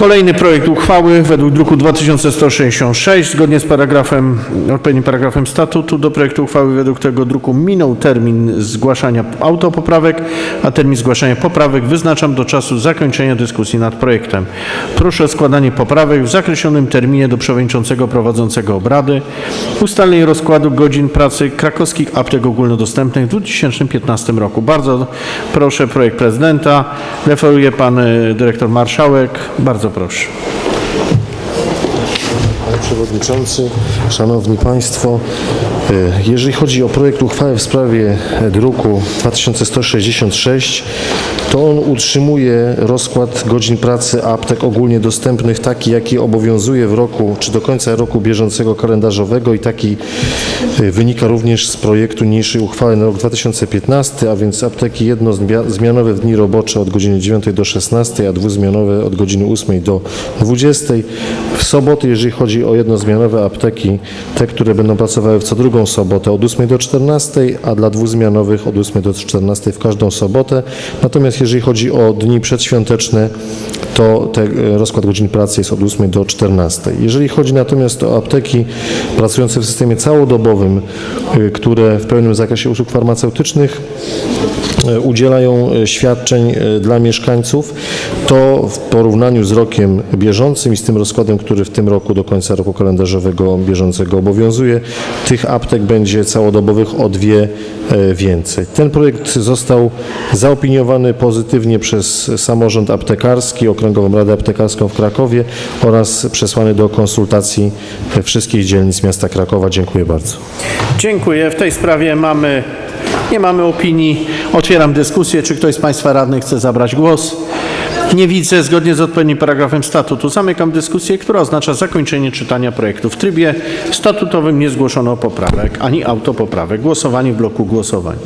Kolejny projekt uchwały według druku 2166 zgodnie z paragrafem, odpowiednim paragrafem statutu do projektu uchwały według tego druku minął termin zgłaszania autopoprawek, a termin zgłaszania poprawek wyznaczam do czasu zakończenia dyskusji nad projektem. Proszę o składanie poprawek w zakreślonym terminie do przewodniczącego prowadzącego obrady. Ustalenie rozkładu godzin pracy krakowskich aptek ogólnodostępnych w 2015 roku. Bardzo proszę projekt prezydenta. Referuje pan y, dyrektor marszałek. Bardzo proszę. Panie Przewodniczący, Szanowni Państwo, jeżeli chodzi o projekt uchwały w sprawie e, druku 2166, to on utrzymuje rozkład godzin pracy aptek ogólnie dostępnych taki, jaki obowiązuje w roku, czy do końca roku bieżącego kalendarzowego i taki e, wynika również z projektu niniejszej uchwały na rok 2015, a więc apteki jednozmianowe w dni robocze od godziny 9 do 16, a dwuzmianowe od godziny 8 do 20. W soboty, jeżeli chodzi o jednozmianowe apteki, te, które będą pracowały w co drugą sobotę od 8 do 14, a dla dwuzmianowych od 8 do 14 w każdą sobotę. Natomiast jeżeli chodzi o dni przedświąteczne, to te, e, rozkład godzin pracy jest od 8 do 14. Jeżeli chodzi natomiast o apteki pracujące w systemie całodobowym, y, które w pełnym zakresie usług farmaceutycznych e, udzielają e, świadczeń e, dla mieszkańców, to w porównaniu z rokiem bieżącym i z tym rozkładem, który w tym roku do końca roku kalendarzowego bieżącego obowiązuje, tych aptek będzie całodobowych o dwie e, więcej. Ten projekt został zaopiniowany pozytywnie przez samorząd aptekarski, Okręgową Radę Aptekarską w Krakowie oraz przesłany do konsultacji wszystkich dzielnic miasta Krakowa. Dziękuję bardzo. Dziękuję. W tej sprawie mamy, nie mamy opinii. Otwieram dyskusję. Czy ktoś z Państwa radnych chce zabrać głos? Nie widzę. Zgodnie z odpowiednim paragrafem statutu zamykam dyskusję, która oznacza zakończenie czytania projektu. W trybie statutowym nie zgłoszono poprawek ani autopoprawek. Głosowanie w bloku głosowań.